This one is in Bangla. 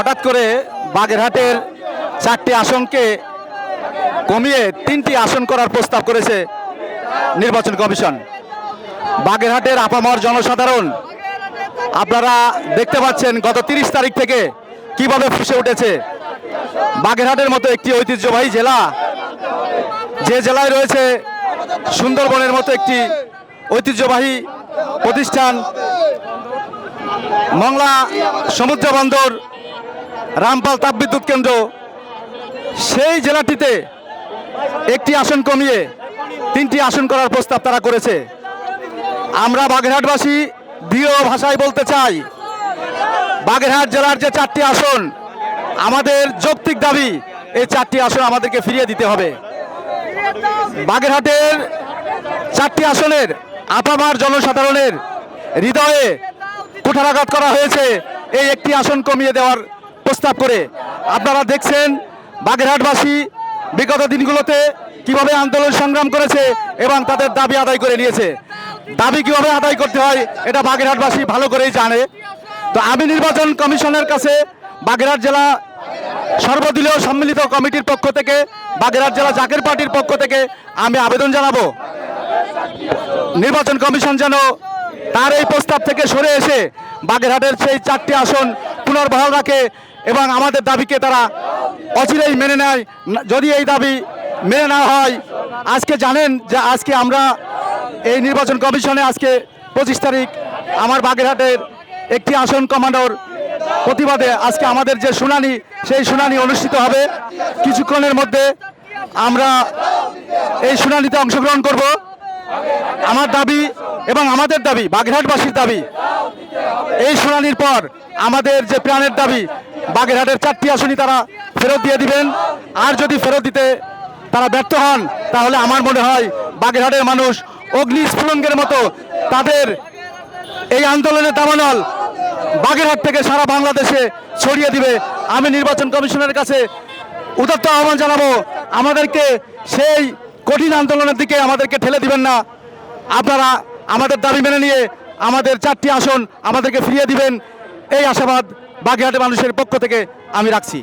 হঠাৎ করে বাগেরহাটের চারটি আসনকে কমিয়ে তিনটি আসন করার প্রস্তাব করেছে নির্বাচন কমিশন। বাগেরহাটের আপামর জনসাধারণ, আপনারা দেখতে পাচ্ছেন গত তিরিশ তারিখ থেকে কীভাবে ফুসে উঠেছে। বাগেরহাটের মতো একটি ঐতিহ্যবাহী জেলা, যে জেলায় রয়েছে সুন্দরবনের মতো একটি ঐতিহ্যবাহী প্রতিষ্ঠান, মংলা সমুদ্র বন্দর রামপাল তাপবিদ্যুৎ কেন্দ্র, সেই জেলাটিতে একটি আসন কমিয়ে তিনটি আসন করার প্রস্তাব তারা করেছে। আমরা বাগেরহাটবাসী দৃঢ় ভাষায় বলতে চাই, বাগেরহাট জেলার যে চারটি আসন, আমাদের যৌক্তিক দাবি, এই চারটি আসন আমাদেরকে ফিরিয়ে দিতে হবে। বাগেরহাটের চারটি আসনের আপামার জনসাধারণের হৃদয়ে কুঠারাঘাত করা হয়েছে, এই একটি আসন কমিয়ে দেওয়ার প্রস্তাব করে। আপনারা দেখছেন বাগেরহাটবাসী বিগত দিনগুলোতে কীভাবে আন্দোলন সংগ্রাম করেছে এবং তাদের দাবি আদায় করে নিয়েছে। দাবি কীভাবে আদায় করতে হয়, এটা বাগেরহাটবাসী ভালো করেই জানে। তো আমি নির্বাচন কমিশনের কাছে বাগেরহাট জেলা সর্বদলীয় সম্মিলিত কমিটির পক্ষ থেকে, বাগেরহাট জেলা জাকের পার্টির পক্ষ থেকে আমি আবেদন জানাব। নির্বাচন কমিশন যেন তার এই প্রস্তাব থেকে সরে এসে বাগেরহাটের সেই চারটি আসন পুনর্বহাল রাখে এবং আমাদের দাবিকে তারা অচিরেই মেনে নেয়। যদি এই দাবি মেনে না হয়, আজকে জানেন যে আজকে আমরা এই নির্বাচন কমিশনে আজকে পঁচিশ তারিখ আমার বাগেরহাটের একটি আসন কমান্ডার প্রতিবাদে আজকে আমাদের যে শুনানি, সেই শুনানি অনুষ্ঠিত হবে। কিছুক্ষণের মধ্যে আমরা এই শুনানিতে অংশগ্রহণ করব। আমার দাবি এবং আমাদের দাবি, বাগেরহাটবাসীর দাবি, এই শুনানির পর আমাদের যে প্রাণের দাবি বাগেরহাটের চারটি আসনই তারা ফেরত দিয়ে দিবেন। আর যদি ফেরত দিতে তারা ব্যর্থ হন, তাহলে আমার মনে হয় বাগেরহাটের মানুষ অগ্নিস্ফুলঙ্গের মতো তাদের এই আন্দোলনের দামানল বাগেরহাট থেকে সারা বাংলাদেশে ছড়িয়ে দিবে। আমি নির্বাচন কমিশনের কাছে উদাত্ত আহ্বান জানাব, আমাদেরকে সেই কঠিন আন্দোলনের দিকে আমাদেরকে ঠেলে দিবেন না। আপনারা আমাদের দাবি মেনে নিয়ে আমাদের চারটি আসন আমাদেরকে ফিরিয়ে দিবেন। এই আশাবাদ বাগেরহাটের মানুষের পক্ষ থেকে আমি রাখছি।